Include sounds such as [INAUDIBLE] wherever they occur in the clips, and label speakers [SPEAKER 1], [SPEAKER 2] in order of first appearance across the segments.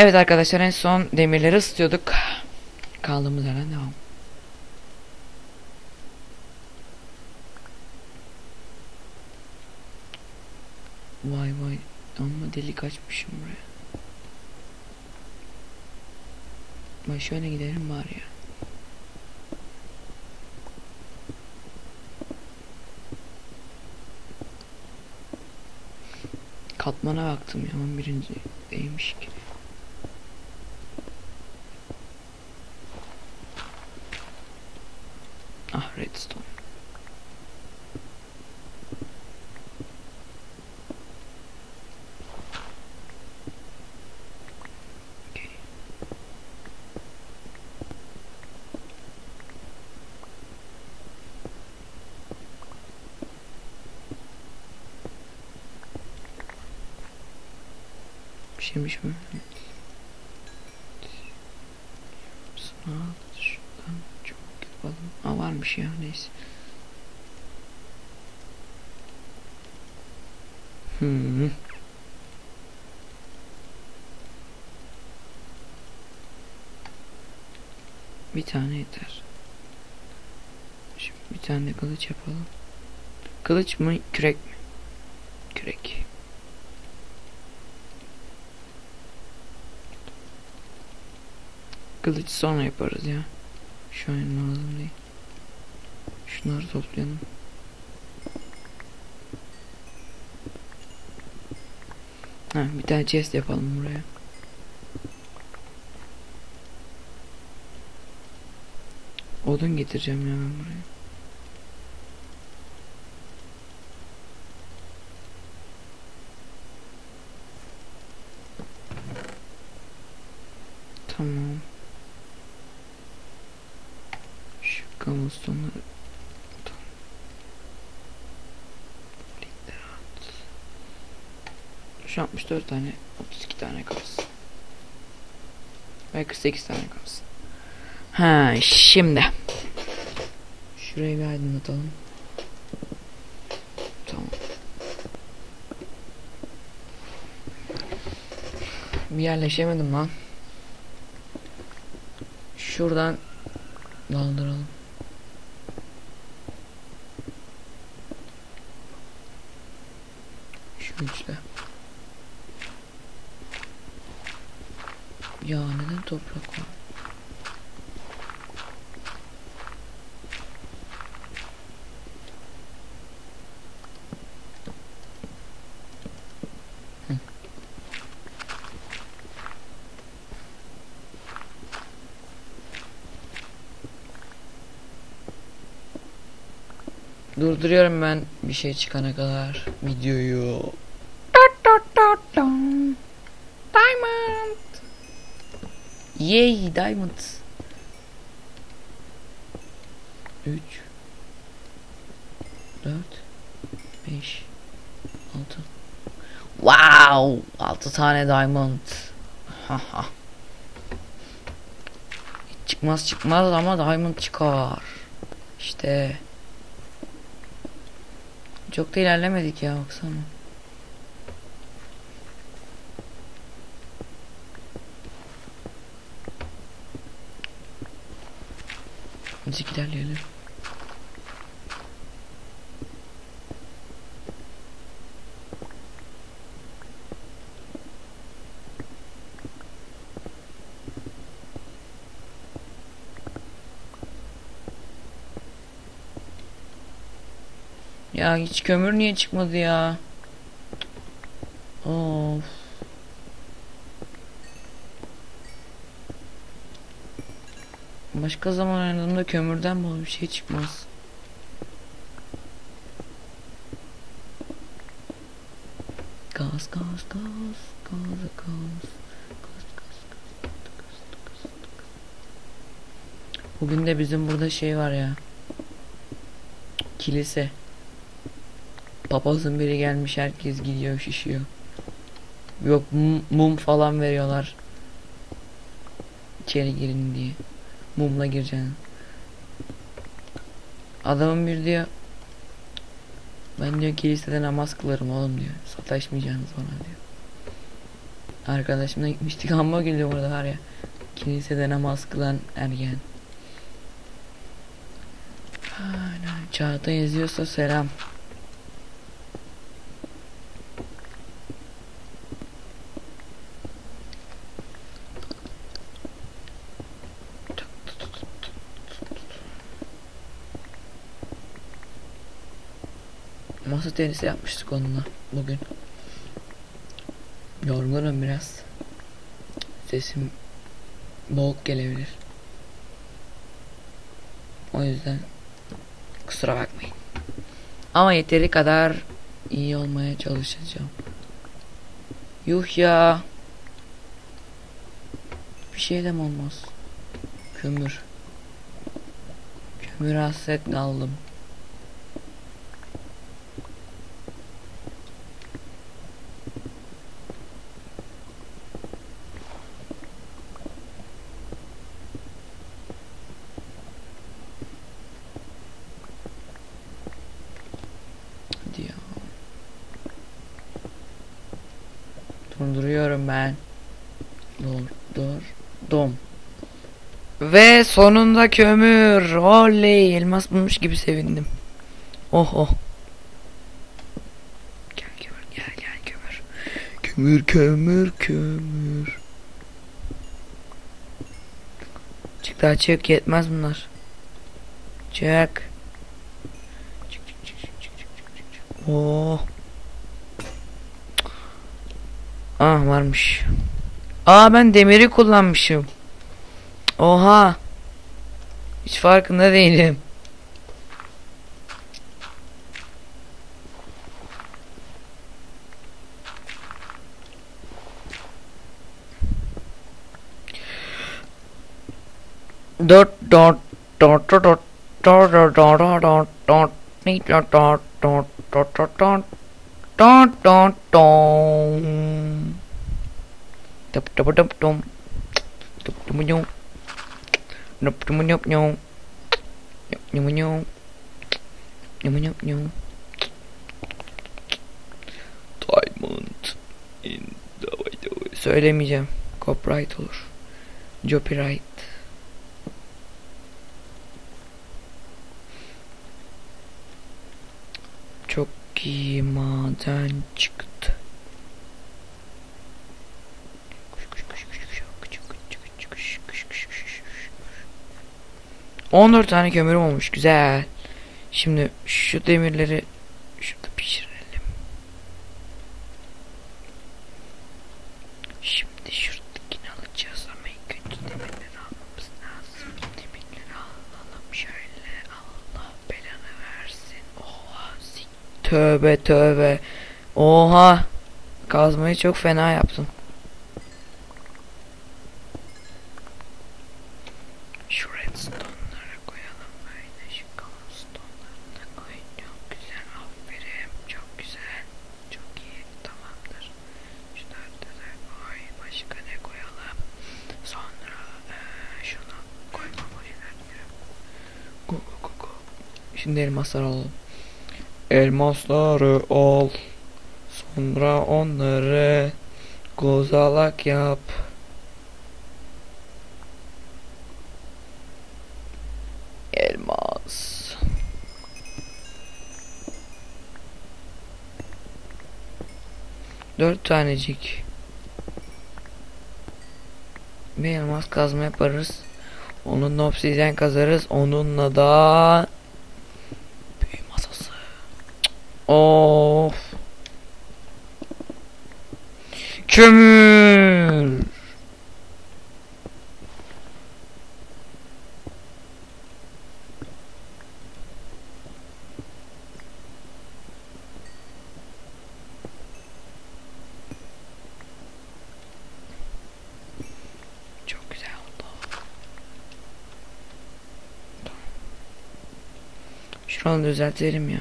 [SPEAKER 1] Evet arkadaşlar en son demirleri ısıtıyorduk. Kaldığımız yerden devam. Vay vay ama delik açmışım buraya. Ben şöyle gidelim bari ya. Katmana baktım ya 11. değmiş ki. Mi? Sınav şuradan çok yapalım. Aa varmış ya neyse. Hmm. Bir tane yeter. Şimdi bir tane kılıç yapalım. Kılıç mı kürek mi? Kürek. Kılıç sonra yaparız ya. Şu an lazım değil. Şunları toplayalım. Ha, bir tane chest yapalım buraya. Odun getireceğim ya ben buraya. Tamam. Şu kabustonları Şu 64 tane 32 tane kalsın. Belki 48 tane kalsın. Ha şimdi. Şurayı bir aydınlatalım. Tamam. Bir yerleşemedim lan. Şuradan daldıralım. Şu üçle. Ya neden toprak var? Durduruyorum ben bir şey çıkana kadar videoyu. Diamond. Yay diamond. 3 4 5 6 Wow! 6 tane diamond. Haha. Çıkmaz çıkmaz ama diamond çıkar. İşte. Çok da ilerlemedik ya baksana. Müzik ilerleyelim. Ya hiç kömür niye çıkmadı ya? Başka zaman oynadığımda kömürden bol bir şey çıkmaz. Gaz gaz gaz gaz gaz Bugün de bizim burada şey var ya. Kilise. Papazın biri gelmiş herkes gidiyor şişiyor. Yok mum falan veriyorlar. İçeri girin diye. Mumla gireceksin. Adamın bir diyor. Ben diyor kilisede namaz kılarım oğlum diyor. Sataşmayacaksınız bana diyor. Arkadaşımla gitmiştik [LAUGHS] amma geliyor burada var ya. Kilisede namaz kılan ergen. Çağatay yazıyorsa selam. Masa tenisi yapmıştık onunla bugün. Yorgunum biraz. Sesim boğuk gelebilir. O yüzden kusura bakmayın. Ama yeteri kadar iyi olmaya çalışacağım. Yuh ya. Bir şey de olmaz? Kömür. Kömür hasret kaldım. dolduruyorum ben. Doldur. Dom. Ve sonunda kömür. Oley elmas bulmuş gibi sevindim. Oh oh. Gel kömür gel gel kömür. Kömür kömür kömür. Çık daha çık yetmez bunlar. Çık. Çık çık çık çık çık çık. Oh. Ah varmış. Aa ben demiri kullanmışım. Oha. Hiç farkında değilim. Dot dot dot dot dot dot dot dot dot dot dot dot dot dot dot dot dot Diamond in the way Söylemeyeceğim. Copyright olur. Copyright. Çok iyi maden çıktı. 14 tane kömürüm olmuş. Güzel. Şimdi şu demirleri şurada pişirelim. Şimdi şuradakini alacağız ama ilk önce demirleri almamız lazım. Demirleri alalım şöyle. Allah belanı versin. Oha. sik- Tövbe tövbe. Oha. Kazmayı çok fena yaptım. Şu redstone'ları koyalım böyle şu cobblestone'ları da koyun çok güzel aferin çok güzel çok iyi tamamdır şu dörtte de koy başka ne koyalım sonra eee şunu koyma boşver go go go go şimdi elmaslar alalım elmasları al sonra onları kozalak yap Elmas. Dört tanecik. Bir elmas kazma yaparız. Onunla obsidyen kazarız. Onunla da Of. Kömür. Çok güzel oldu. Şuranı düzeltelim ya.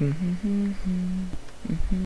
[SPEAKER 1] Mm-hmm. Mm-hmm. mm-hmm.